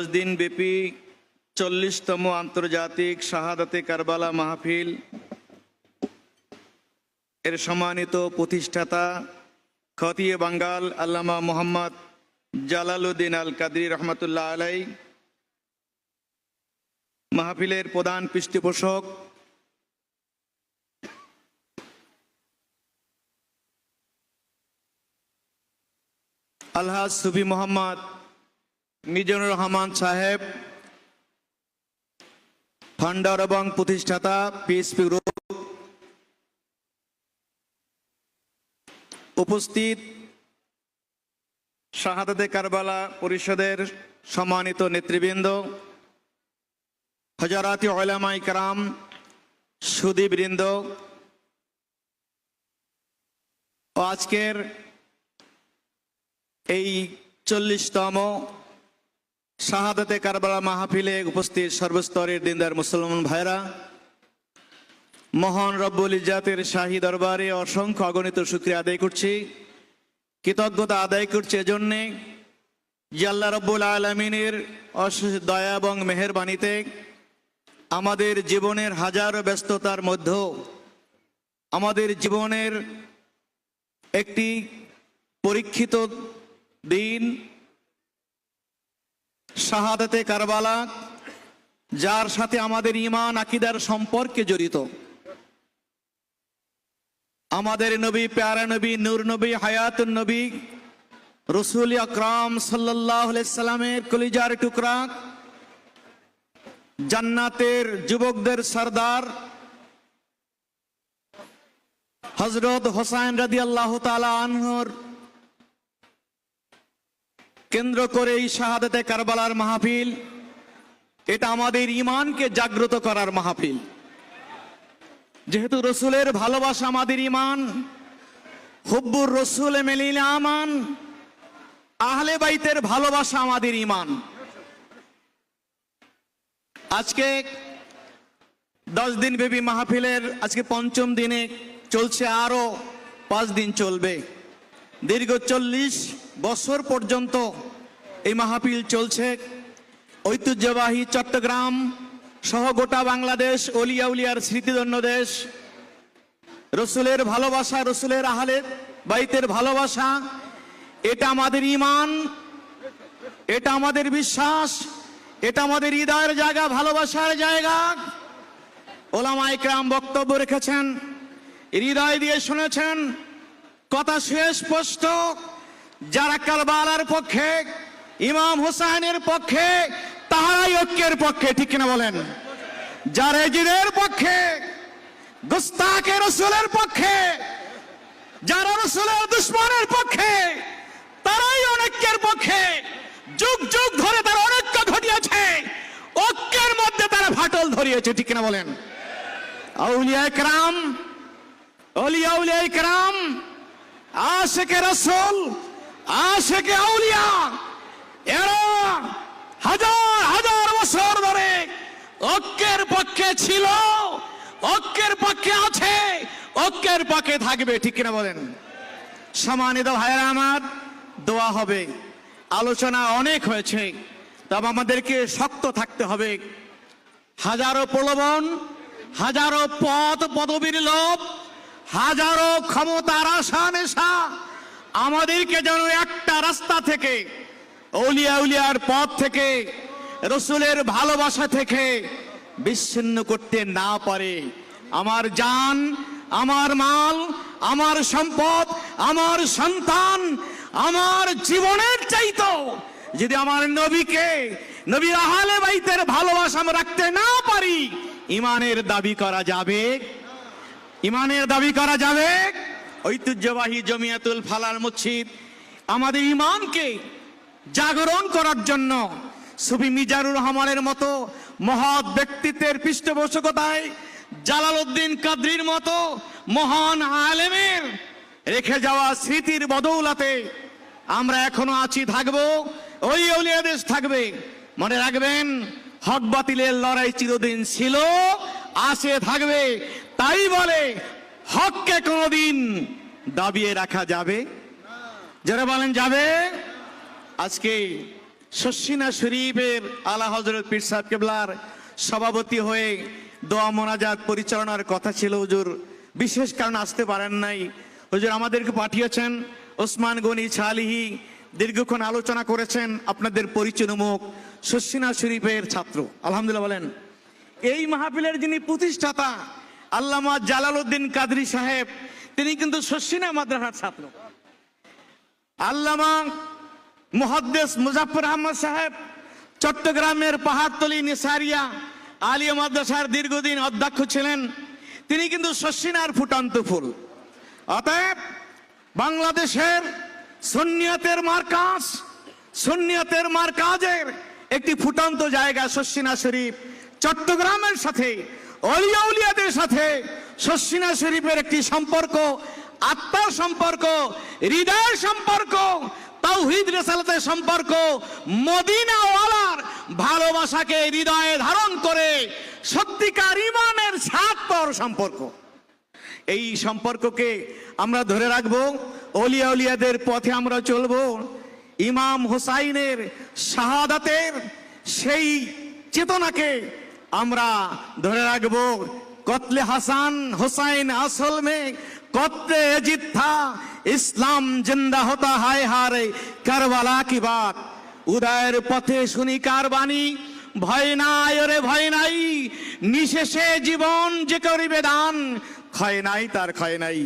দশ দিন ব্যাপী চল্লিশতম আন্তর্জাতিক শাহাদাতে কারবালা মাহফিল। এর সম্মানিত প্রতিষ্ঠাতা খতিয়ে বাঙ্গাল আল্লামা মোহাম্মদ জালালউদ্দিন আল কাদরি রহমতুল্লাহ আলাই। মাহফিলের প্রধান পৃষ্ঠপোষক আলহাজ সুফি মোহাম্মদ মিজানুর রহমান সাহেব, ফান্ডার এবং প্রতিষ্ঠাতা, পিএসপি গ্রুপ, উপস্থিত শাহাদাতে কারবালা পরিষদের সম্মানিত নেতৃবৃন্দ হজরাতি ওলামাই কারাম, সুদীবৃন্দ আজকের এই চল্লিশতম শাহাদাতে কারবালা মাহফিলে উপস্থিত সর্বস্তরের দিনদার মুসলমান ভাইরা, মহান রব্বুল ইজাতের শাহী দরবারে অসংখ্য অগণিত শুক্রিয়া আদায় করছি। কৃতজ্ঞতা আদায় করছি এজন্যে যে রব্বুল আলমিনের অশেষ দয়া এবং মেহরবানিতে আমাদের জীবনের হাজারো ব্যস্ততার মধ্যেও আমাদের জীবনের একটি পরীক্ষিত দিন শাহাদাতে কারবালা, যার সাথে আমাদের ইমান আকিদার সম্পর্কে জড়িত। আমাদের নবী, প্যারা নবী, নূর নবী, হায়াতুন নবী, রসুল আকরাম সাল্লামের কলিজার টুকরা, জান্নাতের যুবকদের সর্দার হজরত হোসাইন রাদি আল্লাহ তালা আনহর কেন্দ্র করে এই শাহাদাতে কারবালার মাহফিল, এটা আমাদের ইমানকে জাগ্রত করার মাহফিল। যেহেতু রসুলের ভালোবাসা আমাদের ইমান হুব্বুর রসুল মেলিল আমান, আহলে বাইতের ভালোবাসা আমাদের ইমান আজকে দশ দিন ব্যাপী মাহফিলের, আজকে পঞ্চম দিনে চলছে আরও পাঁচ দিন চলবে। দীর্ঘ চল্লিশ বছর পর্যন্ত এই মাহফিল চলছে। ঐতিহ্যবাহী চট্টগ্রাম সহ গোটা বাংলাদেশ, অলিয়া উলিয়ার স্মৃতিধন্য দেশ। রসুলের ভালোবাসা, রসুলের আহলের বাইতের ভালোবাসা, এটা আমাদের ইমান এটা আমাদের বিশ্বাস, এটা আমাদের হৃদয়ের জায়গা, ভালোবাসার জায়গা। ওলামা ইকরাম বক্তব্য রেখেছেন, হৃদয় দিয়ে শুনেছেন, কথা শেষ স্পষ্ট। যারা কালবালার পক্ষে, ইমাম হুসাইনের পক্ষে, তাহারাই ঐক্যের পক্ষে, ঠিক কিনা বলেন? যারা এজিদের পক্ষে গুস্তাকে রসুলের পক্ষে, যারা রসুলের দুশ্মনের পক্ষে, তারাই অনেকের পক্ষে, যুগ যুগ ধরে তারা অনৈক্য ঘটিয়েছে, ঐক্যের মধ্যে তারা ফাটল ধরিয়েছে, ঠিক কিনা বলেন? আউলিয়া একরাম অলিয়া উলিয়া একরাম আশেকে রসুল আশেকে আউলিয়া, এরা হাজার হাজার বছর ধরে ঐক্যের পক্ষে ছিল ঐক্যের পক্ষে আছে ঐক্যের পক্ষে থাকবে, ঠিক কিনা বলেন? সম্মানিত ভাইয়েরা আমার, দোয়া হবে। আলোচনা অনেক হয়েছে, তবে আমাদেরকে শক্ত থাকতে হবে। হাজারো প্রলোভন, হাজারো পদ পদবীর লোভ, হাজারো ক্ষমতার আশা নেশা আমাদেরকে যেন একটা রাস্তা থেকে, অলিয়া উলিয়ার পথ থেকে, রসুলের ভালোবাসা থেকে বিচ্ছিন্ন করতে না পারে। আমার জান, আমার মাল, আমার সম্পদ, আমার সন্তান, আমার জীবনের চাইতো যদি আমার নবীকে নবী আহলে বাইতের ভালোবাসা আমরা রাখতে না পারি, ইমানের দাবি করা যাবে? ইমানের দাবি করা যাবে? ঐতিহ্যবাহী জমিয়াতুল ফালাল মসজিদ আমাদের ইমানকে জাগরণ করার জন্য সুফি মিজারুর রহমানের মতো মহৎ ব্যক্তিত্বের পৃষ্ঠপোষকতায় জালালউদ্দিন কাদরির মতো মহান আলেমের রেখে যাওয়া স্মৃতির বদৌলাতে আমরা এখনও আছি, থাকব। ওই দেশ থাকবে। মনে রাখবেন, হক বাতিলের লড়াই চিরদিন ছিল, আসে থাকবে। তাই বলে হককে কোনোদিন দাবিয়ে রাখা যাবে? যারা বলেন যাবে? আজকে শশিনা শরীফের আলা হজরত পীর সাহেব কেবলার সভাপতি হয়ে দোয়া মোনাজাত পরিচালনার কথা ছিল হুজুর। বিশেষ কারণ আসতে পারেন নাই। হুজুর, আমাদেরকে পাঠিয়েছেন ওসমান গনি ছালিহি, দীর্ঘক্ষণ আলোচনা করেছেন আপনাদের পরিচয়মুখ শশিনা শরীফের ছাত্র, আলহামদুলিল্লাহ বলেন। এই মাহফিলের যিনি প্রতিষ্ঠাতা আল্লামা জালালউদ্দিন কাদরি সাহেব, তিনি কিন্তু শশিনা মাদ্রাসার ছাত্র। আল্লামা মুহাদ্দেস মুজাফর আহমদ সাহেব, চট্টগ্রামের পাহাড়তলি নিসারিয়া আলিয়া মাদ্রাসার দীর্ঘদিন অধ্যক্ষ ছিলেন। তিনি কিন্তু শশিনার ফুটান্ত ফুল। অতএব বাংলাদেশের সুন্নিয়তের মার্কাজ, সুন্নিয়তের মার্কাজের একটি ফুটান্ত জায়গা শশিনা শরীফ চট্টগ্রামের সাথে অলিয়া উলিয়াদের সাথে শশিনা শরীফের একটি সম্পর্ক, আত্মার সম্পর্ক, হৃদয়ের সম্পর্ক, তাওহিদ রেসালাতের সম্পর্ক, মদিনাওয়ালার ভালোবাসাকে হৃদয়ে ধারণ করে সত্যিকার ইমানের ছাত্র সম্পর্ক। এই সম্পর্ককে আমরা ধরে রাখব অলিয়া উলিয়াদের পথে আমরা চলবো। ইমাম হোসাইনের শাহাদাতের সেই চেতনাকে আমরা ধরে রাখব কতলে হাসান হোসাইন আসল মে কতলে থা, ইসলাম জিন্দা হতা হায় হারে কারবালা কি বাত। উদয়ের পথে শুনি কার বাণী, ভয় নাই ওরে ভয় নাই, নিশেষে জীবন যে করিবে দান, ক্ষয় নাই তার ক্ষয় নাই।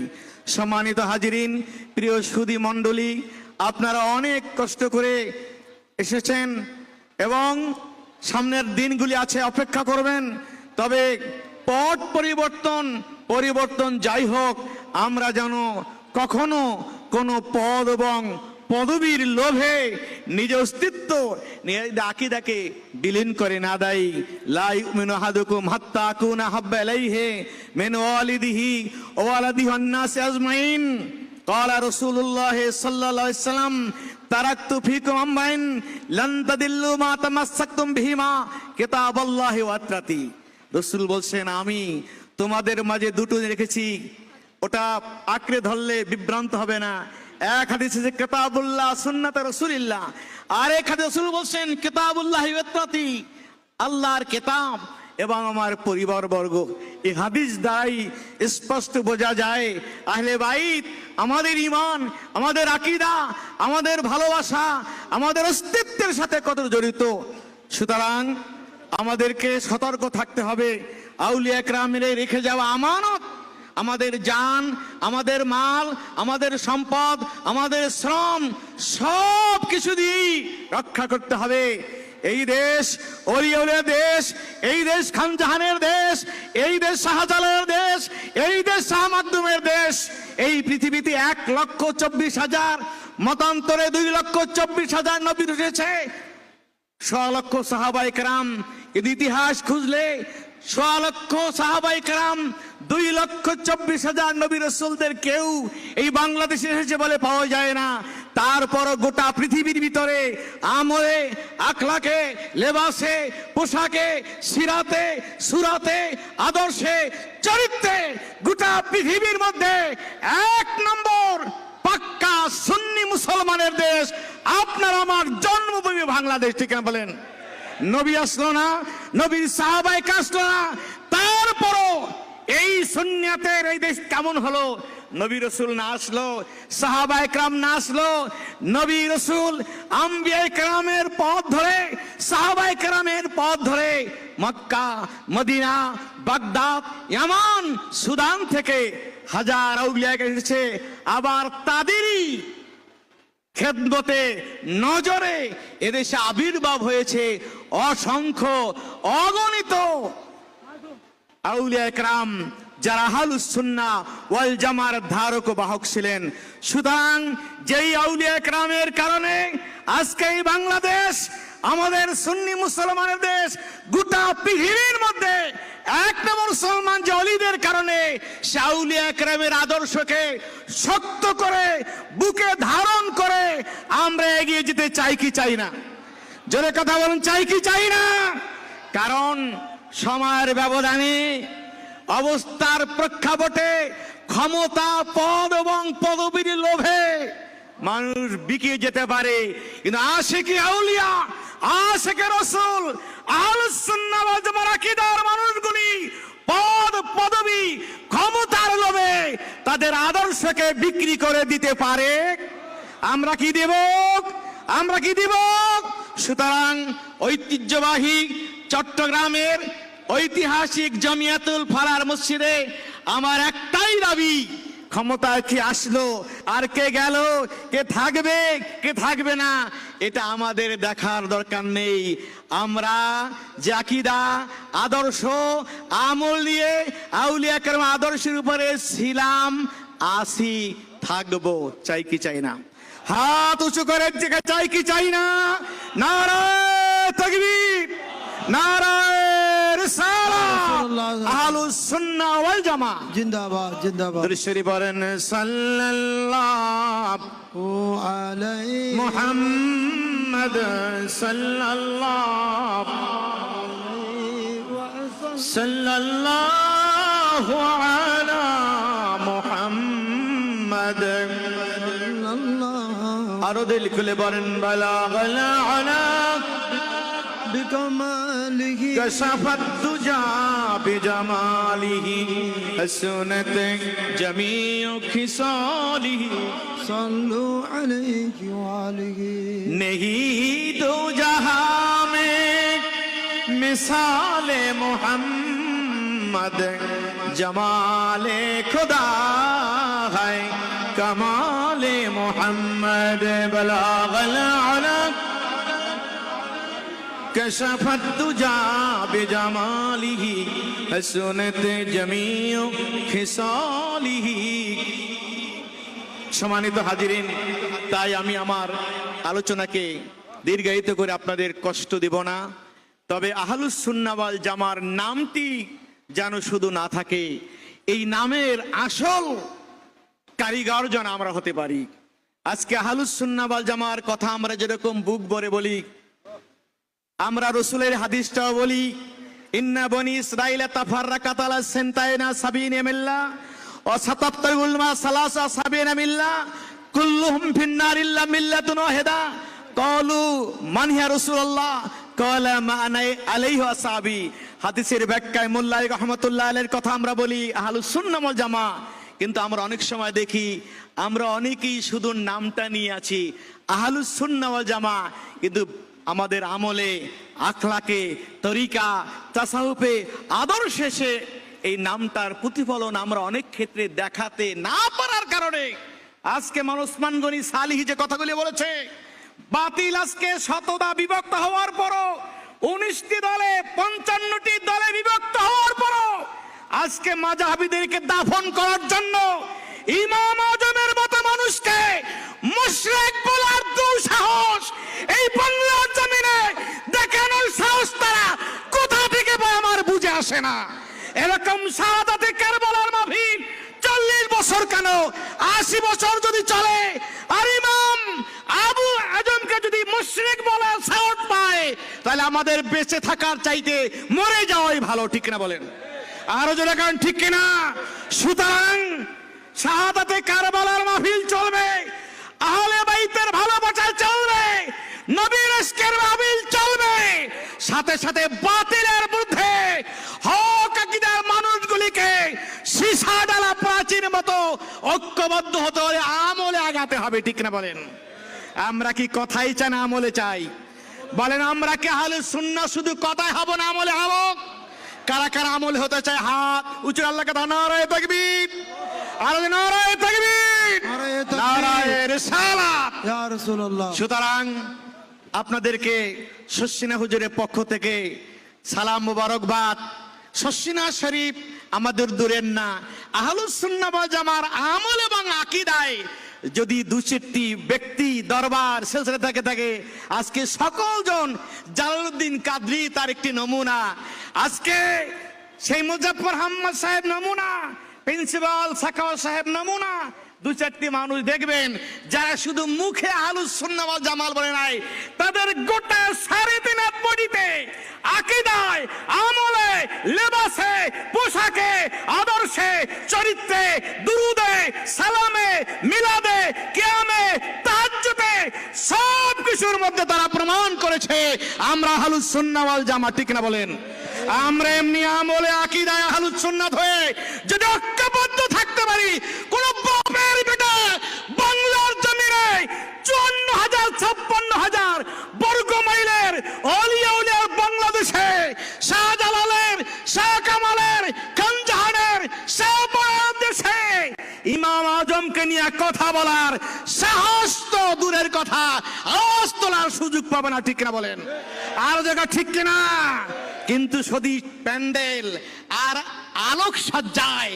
সম্মানিত হাজিরিন, প্রিয় সুদী মণ্ডলী, আপনারা অনেক কষ্ট করে এসেছেন এবং সামনের দিনগুলি আছে অপেক্ষা করবেন তবে পট পরিবর্তন পরিবর্তন যাই হোক আমরা যেন কখনো কোনো পদ এবং পদবীর লোভে নিজ অস্তিত্ব আকিদাকে বিলীন করে না দেয় লাই মিনু হাদুকুম হাত্তা কুনা হাব্বা ইলাইহি মিন ওয়ালিদিহি ওয়া ওয়ালাদিহি ওয়ান-নাসি আজমাইন قال رسول الله صلى الله عليه وسلم তারাক্তু ফিকুম আম্মাইন লান তাদিল্লু মা তামাসসাকতুম বিহিমা কিতাবাল্লাহি ওয়া আতরাতি। রাসূল বলছেন, আমি তোমাদের মাঝে দুটো রেখেছি। ওটা আঁকড়ে ধরলে বিভ্রান্ত হবে না। এক হাদিসে যে কেতাবুল্লাহ সুন্নাত রসুলিল্লাহ। আর এক হাদিস রসুল বলছেন, কেতাবুল্লাহ আল্লাহর কেতাব এবং আমার পরিবার বর্গ এই হাদিস দ্বারাই স্পষ্ট বোঝা যায়, আহলে বাইত আমাদের ইমান আমাদের আকিদা, আমাদের ভালোবাসা, আমাদের অস্তিত্বের সাথে কত জড়িত। সুতরাং আমাদেরকে সতর্ক থাকতে হবে, আউলিয়া একরামের রেখে যাওয়া আমানত, আমাদের জান, আমাদের মাল, আমাদের সম্পদ, আমাদের শ্রম সব কিছু দিয়েই রক্ষা করতে হবে। এই দেশ অলিউলিয়া দেশ, এই দেশ খানজাহানের দেশ, এই দেশ শাহজালালের দেশ, এই দেশ শাহ মাধ্যমের দেশ। এই পৃথিবীতে এক লক্ষ চব্বিশ হাজার, মতান্তরে দুই লক্ষ চব্বিশ হাজার নবী উঠেছে ছ লক্ষ সাহাবাই কারাম এর ইতিহাস খুঁজলে ছ লক্ষ সাহাবাই কারাম, দুই লক্ষ চব্বিশ হাজার নবী রসুলদের কেউ এই বাংলাদেশে এসেছে বলে পাওয়া যায় না। তারপর গোটা পৃথিবীর ভিতরে আমলে, আখলাকে, লেবাসে, পোশাকে সিরাতে সুরাতে, আদর্শে, চরিত্রে গোটা পৃথিবীর মধ্যে এক নম্বর পাক্কা সুন্নি মুসলমানের দেশ। আপনার আমার জন্মভূমি বাংলাদেশ, ঠিক বলেন? নবী আসলো না, নবীর সাহাবাই আসলো না, তারপরও এই সুন্নিয়াতের এই দেশ কেমন হলো? নবী রসুল না আসলো, সাহাবা একরাম না আসলো, নবী রসুল আম্বিয়া পথ ধরে, সাহাবা একরামের পথ ধরে Mecca, Medina, Baghdad, Yemen, Sudan থেকে হাজার আউলিয়া এসেছে। আবার তাদেরই খেদমতে নজরে এদেশে আবির্ভাব হয়েছে। অসংখ্য অগণিত আউলিয়া একরাম, যারা হালুসুন্না ওয়াল জামার ধারক বাহক ছিলেন। সুতরাং যেই আউলিয়া একরামের কারণে আজকে এই বাংলাদেশ, আমাদের সুন্নি মুসলমানের দেশ গোটা পৃথিবীর মধ্যে এক নম্বর মুসলমান যে অলিদের কারণে সে আউলিয়া একরামের আদর্শকে শক্ত করে, বুকে ধারণ করে আমরা এগিয়ে যেতে চাই কি চাই না? জোরে কথা বলুন, চাই কি চাই না? কারণ সময়ের ব্যবধানে অবস্থার প্রেক্ষাপটে ক্ষমতা, পদ এবং পদবীর লোভে মানুষ বিকিয়ে যেতে পারে। কিন্তু আশিকি আউলিয়া, আশেকে রসুল জামার আকীদার মানুষগুলি পদ, পদবি, ক্ষমতার লোভে তাদের আদর্শকে বিক্রি করে দিতে পারে। আমরা কি দেব? আমরা কি দিব? সুতরাং ঐতিহ্যবাহী চট্টগ্রামের ঐতিহাসিক জমিয়াতুল ফালার মসজিদে আমার একটাই দাবি ক্ষমতায় কি আসলো? আর কে গেল? কে থাকবে? কে থাকবে না? এটা আমাদের দেখার দরকার নেই। আমরা জাকিদা আদর্শ, আমল নিয়ে আউলিয়া কেরম আদর্শের উপরে ছিলাম, আসি, থাকব, চাই কি চাই না। হাত উঁচু করে চাই কি চাই না? নারায় তকবীর, নারায় রিসালাত আহলুস সুন্নাহ ওয়াল জামা। জিন্দাবাদ জিন্দাবাদ। দৃশ্যরি বলেন সাল্লাল্লাহু। আলাই মুহাম্মদ সাল্লাল্লাহু। সাল্লাল্লাহু আলা মুহাম্মদ। আরও দিল খুলে বলেন বালাগাল আলা بكماله كشف الدجى بجماله حسنت جميع خصاله صلوا عليه وآله नहीं दो जहाँ में मिसाल मोहम्मद जमाल खुदा है कमाल मोहम्मद बलागल अलग كشف الدجى بجماله حسنت جميع خصاله সম্মানিত হাজিরিন তাই আমি আমার আলোচনাকে দীর্ঘায়িত করে আপনাদের কষ্ট দেব না তবে আহলুস সুন্নাওয়াল জামার নামটি যেন শুধু না থাকে এই নামের আসল কারিগর যেন আমরা হতে পারি আজকে আহলুস সুন্নাওয়াল জামার কথা আমরা যেরকম বুক ভরে বলি আমরা রসুলের হাদিসটাও বলি, ইন্না বনি ইসরাইলা তাফাররাকাত আলা সেন্তাইনা সাবিনা মিল্লা ও সাতাত্তারুল মা সালাসা সাবিনা মিল্লা, কুল্লুহুম ফিন্নার ইল্লা মিল্লাতুন ওয়াহিদা। ক্বালু মান হিয়া রাসূলুল্লাহ? ক্বালা মা আনা আলাইহি আসহাবি হাদিসের ব্যাখ্যায় মোল্লাই রহমাতুল্লাহ আলাইহির কথা আমরা বলি আহলুস সুন্নাহ জামা কিন্তু আমরা অনেক সময় দেখি, আমরা অনেকেই শুধু নামটা নিয়ে আছি আহলুস সুন্নাহ জামা কিন্তু আমাদের আমলে, আখলাকে, তরিকা তাসাউপে আদর্শে সে এই নামটার প্রতিফলন আমরা অনেক ক্ষেত্রে দেখাতে না পারার কারণে আজকে মানুষমান গনি সালিহি যে কথাগুলি বলেছে, বাতিল আজকে শতদা বিভক্ত হওয়ার পরও, উনিশটি দলে, পঞ্চান্নটি দলে বিভক্ত হওয়ার পরও, আজকে মাজাহাবিদেরকে দাফন করার জন্য ইমাম আজমের মতো মানুষকে মুশরিক বলার দুঃসাহস এই দেখানোর সাহস তারা কোথা থেকে আমার বুঝে আসে না। এরকম শাহাদাতে কারবালার মাহফিল চল্লিশ বছর কেন? আশি বছর যদি চলে, আর ইমাম আবু আজমকে যদি মুশরিক বলার সাহস পায়, তাহলে আমাদের বেঁচে থাকার চাইতে মরে যাওয়াই ভালো, ঠিক না বলেন? আরও জোরে কারণ ঠিক কিনা? সুতরাং শাহাদাতে কারবালার মাহফিল চলবে, আহলে বাইতের ভালোবাসা চলবে, নবীর ইশকের সাথে সাথে বাতিলের বিরুদ্ধে হক আকীদার মানুষগুলিকে সীসা ডালা প্রাচীর মতো ঐক্যবদ্ধ হতে হলে আমলে আগাতে হবে ঠিক না বলেন? আমরা কি কথাই চাই না আমলে চাই? বলেন আমরা কি আহলে সুন্নাহ শুধু কথাই হব না আমলে হব? কারা কারা আমল হতে চায়? হাত উঁচু আল্লাহকে নারায় তাকবীর। আর নারায়ে তাকবীর। নারায়ে রিসালাত। ইয়া রাসূলুল্লাহ। সুতরাং আপনাদেরকে শস্যিনা হুজুরের পক্ষ থেকে সালাম মুবারকবাদ। শস্যিনা শরীফ আমাদের দূরের না। আহলুসুন্নাহ ওয়াল জামার আমল এবং আকীদায় যদি দু চারটি ব্যক্তি দরবার সিলসিলা থেকে থাকে, আজকে সকল জন জালালউদ্দিন কাদরি তার একটি নমুনা। আজকে সেই মুজাফর আহমদ সাহেব নমুনা, প্রিন্সিপাল সাখাওয়াত সাহেব নমুনা দু চারটি মানুষ দেখবেন যারা শুধু মুখে আলু সুন্নাওয়াল জামাল বলে নাই, তাদের গোটা সাড়ে তিন হাত বডিতে আকিদায়, আমলে, লেবাসে, পোশাকে, আদর্শে, চরিত্রে, দুরুদে, সালামে, মিলাদে, কিয়ামে, তাহাজ্জুদে সব কিছু ইস্যুর মধ্যে তারা প্রমাণ করেছে, আমরা হালুস সুন্নাওয়াল জামা ঠিক না বলেন? আমরা এমনি আমলে, আকিদায় হালুস সুন্নাত হয়ে যদি ঐক্যবদ্ধ থাকতে পারি, কোন বাপের বেটা বাংলার জমিনে চুয়ান্ন হাজার ছাপ্পান্ন হাজার বর্গ মাইলের অলিয়া উলিয়ার বাংলাদেশে শাহজালালের শাহ কামালের খানজাহানের শাহপরান দেশে ইমাম আজমকে নিয়ে কথা বলার সাহস তো দূরের কথা। আওয়াজ তোলার সুযোগ পাবে না, ঠিক কিনা বলেন? আর জায়গা ঠিক কিনা? কিন্তু শুধু প্যান্ডেল আর আলোক সজ্জায়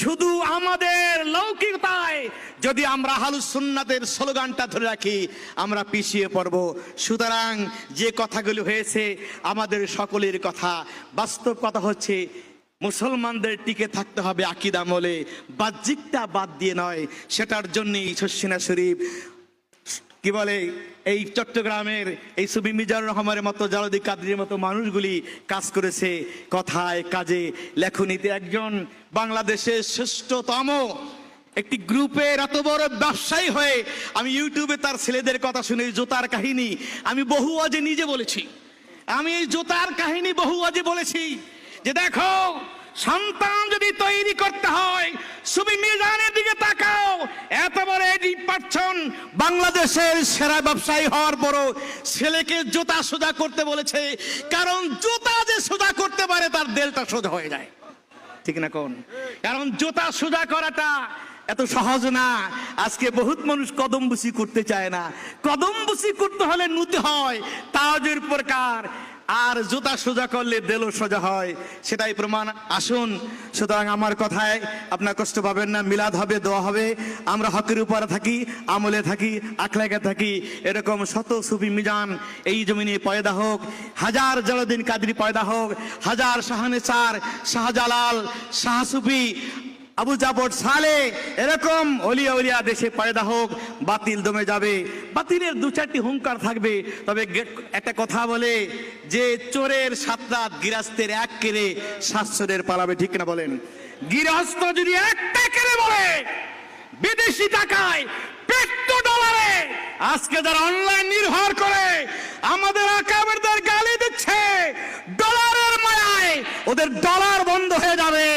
শুধু আমাদের লৌকিকতায় যদি আমরা হালুস সুন্নাতের স্লোগানটা ধরে রাখি, আমরা পিছিয়ে পড়ব। সুতরাং যে কথাগুলো হয়েছে, আমাদের সকলের কথা। বাস্তব কথা হচ্ছে মুসলমানদের টিকে থাকতে হবে আকিদ আমলে। বাহ্যিকটা বাদ দিয়ে নয়, সেটার জন্যই শস্যিনা শরীফ কি বলে, এই চট্টগ্রামের, এই সুবি মিজানুর রহমানের মতো জালদি কাদরির মতো মানুষগুলি কাজ করেছে কথায়, কাজে। লেখনীতে একজন বাংলাদেশের শ্রেষ্ঠতম একটি গ্রুপের এত বড় ব্যবসায়ী হয়ে আমি ইউটিউবে তার ছেলেদের কথা শুনে জোতার কাহিনী আমি বহু আজে নিজে বলেছি। আমি জোতার কাহিনী বহু আজে বলেছি। যে দেখো, সন্তান যদি তৈরি করতে হয়, সুবি মিজানের দিকে তাকাও, এত বড় এডি পাচ্ছন বাংলাদেশের সেরা ব্যবসায়ী হওয়ার পরও ছেলেকে জুতা সোজা করতে বলেছে, কারণ জুতা যে সোজা করতে পারে, তার দেলটা সোজা হয়ে যায়। ঠিক না কোন? কারণ জুতা সোজা করাটা এত সহজ না। আজকে বহুত মানুষ কদম বুসি করতে চায় না। কদম বুসি করতে হলে নুতে হয়। তাজের প্রকার আর জুতা সোজা করলে দেলও সোজা হয়, সেটাই প্রমাণ। আসুন, সুতরাং আমার কথায় আপনার কষ্ট পাবেন না, মিলাদ হবে, দোয়া হবে। আমরা হকের উপরে থাকি, আমলে থাকি, আখলাকে থাকি, এরকম শত সুফি মিজান এই জমিনে পয়দা হোক, হাজার জালাদিন কাদরি পয়দা হোক, হাজার শাহানে চার শাহজালাল, শাহ সুফি আবু জাফর সালে, এরকম অলিয়া উলিয়া দেশে পয়দা হোক, বাতিল দমে যাবে। বাতিলের দু চারটি হুঙ্কার থাকবে, তবে একটা কথা বলে যে চোরের সাত রাত গিরাস্তের এক কেড়ে সাত পালাবে, ঠিক না বলেন? গৃহস্থ যদি একটা কেড়ে বলে, বিদেশি টাকায় পেট্রো ডলারে, আজকে যারা অনলাইন নির্ভর করে, আমাদের আকাবেরদের গালি দিচ্ছে, ডলারের মায়ায় ওদের ডলার বন্ধ হয়ে যাবে।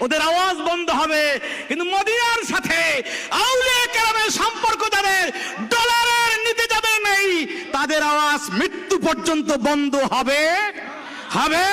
ওদের আওয়াজ বন্ধ হবে। কিন্তু মদিনার সাথে সম্পর্ক তাদের ডলারের নিতে যাবে নেই। তাদের আওয়াজ মৃত্যু পর্যন্ত বন্ধ হবে। হবে।